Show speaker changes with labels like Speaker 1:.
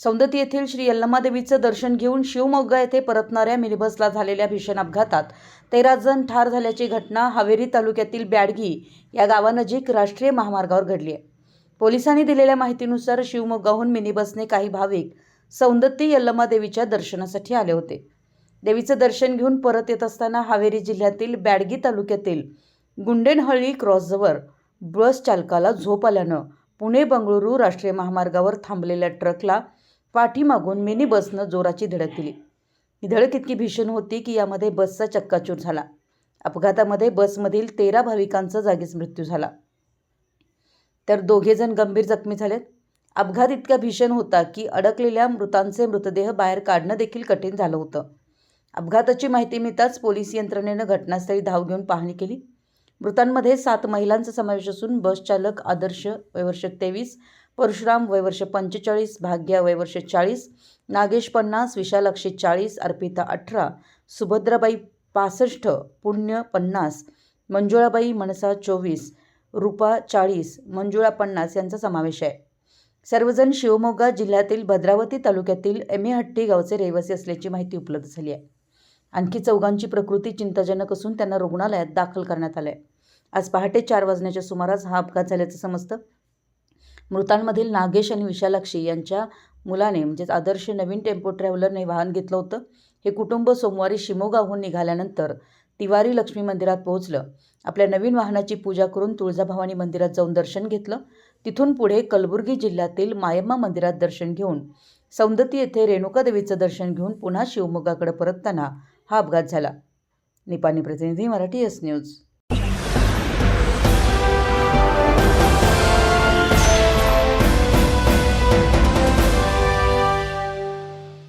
Speaker 1: सौंदती येथील श्री यल्लमादेवीचं दर्शन घेऊन शिवमोग्गा येथे परतणाऱ्या मिनीबसला झालेल्या भीषण अपघातात तेरा जण ठार झाल्याची घटना हावेरी तालुक्यातील ब्याडगी या गावानजीक राष्ट्रीय महामार्गावर घडली आहे. पोलिसांनी दिलेल्या माहितीनुसार शिवमोग्गाहून मिनीबसने काही भाविक सौंदती यल्लमादेवीच्या दर्शनासाठी आले होते. देवीचं दर्शन घेऊन परत येत असताना हावेरी जिल्ह्यातील बॅडगी तालुक्यातील गुंडेनहळ्ळी क्रॉसजवळ बस चालकाला झोप आल्यानं पुणे बंगळुरू राष्ट्रीय महामार्गावर थांबलेल्या ट्रकला पाठीमागून मिनी बसनं जोराची धडक दिली. ही धडक इतकी भीषण होती की यामध्ये बसचा चक्काचूर झाला. अपघातामध्ये बसमधील तेरा भाविकांचा जागीच मृत्यू झाला. तर दोघेजण गंभीर जखमी झालेत. अपघात इतका भीषण होता की अडकलेल्या मृतांचे मृतदेह बाहेर काढणं देखील कठीण झालं होतं. अपघाताची माहिती मिळताच पोलीस यंत्रणेनं घटनास्थळी धाव घेऊन पाहणी केली. मृतांमध्ये सात महिलांचा समावेश असून बस चालक आदर्श वयवर्ष तेवीस परशुराम वयवर्ष पंचेचाळीस भाग्या वयवर्ष चाळीस नागेश पन्नास विशालाक्षी चाळीस अर्पिता अठरा सुभद्राबाई पासष्ट पुण्य पन्नास मंजुळाबाई मनसा चोवीस रूपा चाळीस मंजुळा पन्नास यांचा समावेश आहे. सर्वजण शिवमोगा जिल्ह्यातील भद्रावती तालुक्यातील एमेहट्टी गावचे रहिवासी असल्याची माहिती उपलब्ध झाली आहे. आणखी चौघांची प्रकृती चिंताजनक असून त्यांना रुग्णालयात दाखल करण्यात आलं आहे आज पहाटे चार वाजण्याच्या सुमारास हा अपघात झाल्याचं समजतं. मृतांमधील नागेश आणि विशालाक्षी यांच्या मुलाने म्हणजेच आदर्श नवीन टेम्पो ट्रॅव्हलरने वाहन घेतलं होतं. हे कुटुंब सोमवारी शिमोगाहून निघाल्यानंतर तिवारी लक्ष्मी मंदिरात पोहोचलं. आपल्या नवीन वाहनाची पूजा करून तुळजाभवानी मंदिरात जाऊन दर्शन घेतलं. तिथून पुढे कलबुर्गी जिल्ह्यातील मायम्मा मंदिरात दर्शन घेऊन सौंदती येथे रेणुका देवीचं दर्शन घेऊन पुन्हा शिवमोगाकडे परतताना हा अपघात झाला. निपाणी प्रतिनिधी मराठी एस न्यूज.